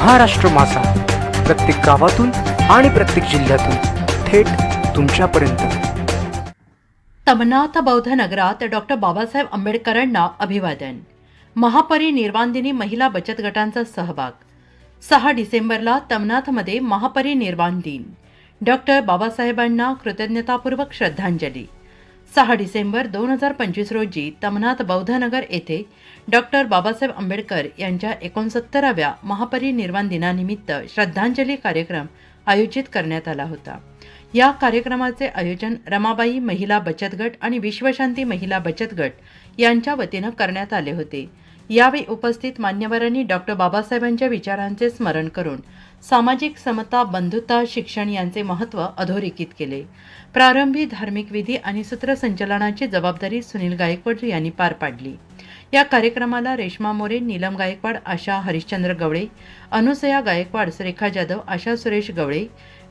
महाराष्ट्र मासा प्रत्येक गावातून आणि प्रत्येक जिल्ह्यातून थेट तुमच्यापर्यंत. तमनाथ बौद्ध नगरात डॉक्टर बाबासाहेब आंबेडकरांना अभिवादन. महापरिनिर्वाण दिनी महिला बचत गटांचा सहभाग. सहा डिसेंबरला तमनाथमध्ये महापरिनिर्वाण दिन. डॉक्टर बाबासाहेबांना कृतज्ञतापूर्वक श्रद्धांजली. सहा डिसेंबर दोन हजार पंचवीस रोजी तमनाथ बौद्धनगर येथे डॉक्टर बाबासाहेब आंबेडकर यांच्या एकोणसत्तराव्या महापरिनिर्वाण दिनानिमित्त श्रद्धांजली कार्यक्रम आयोजित करण्यात आला होता. या कार्यक्रमाचे आयोजन रमाबाई महिला बचत गट आणि विश्वशांती महिला बचत गट यांच्या वतीनं करण्यात आले होते. यावेळी उपस्थित मान्यवरांनी डॉक्टर बाबासाहेबांच्या विचारांचे स्मरण करून सामाजिक समता बंधुता शिक्षण यांचे महत्त्व अधोरेखित केले. प्रारंभी धार्मिक विधी आणि सूत्रसंचलनाची जबाबदारी सुनील गायकवाड यांनी पार पाडली. या कार्यक्रमाला रेश्मा मोरे नीलम गायकवाड आशा हरिश्चंद्र गवळे अनुसया गायकवाड रेखा जाधव आशा सुरेश गवळे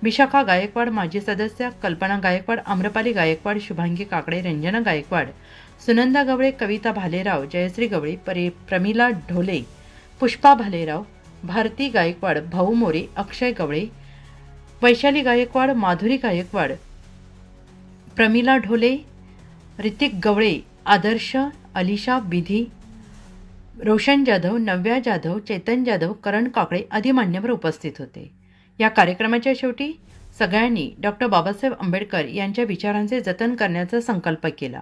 विशाखा गायकवाड माजी सदस्य कल्पना गायकवाड आम्रपाली गायकवाड शुभांगी काकडे रंजना गायकवाड सुनंदा गवळे कविता भालेराव जयश्री गवळे परे प्रमिला ढोले पुष्पा भालेराव भारती गायकवाड भाऊ मोरे अक्षय गवळे वैशाली गायकवाड माधुरी गायकवाड प्रमिला ढोले ऋतिक गवळे आदर्श अलिशा विधी रोशन जाधव नव्या जाधव चेतन जाधव करण काकडे आदी मान्यवर उपस्थित होते. या कार्यक्रमाच्या शेवटी सगळ्यांनी डॉक्टर बाबासाहेब आंबेडकर यांच्या विचारांचे जतन करण्याचा संकल्प केला.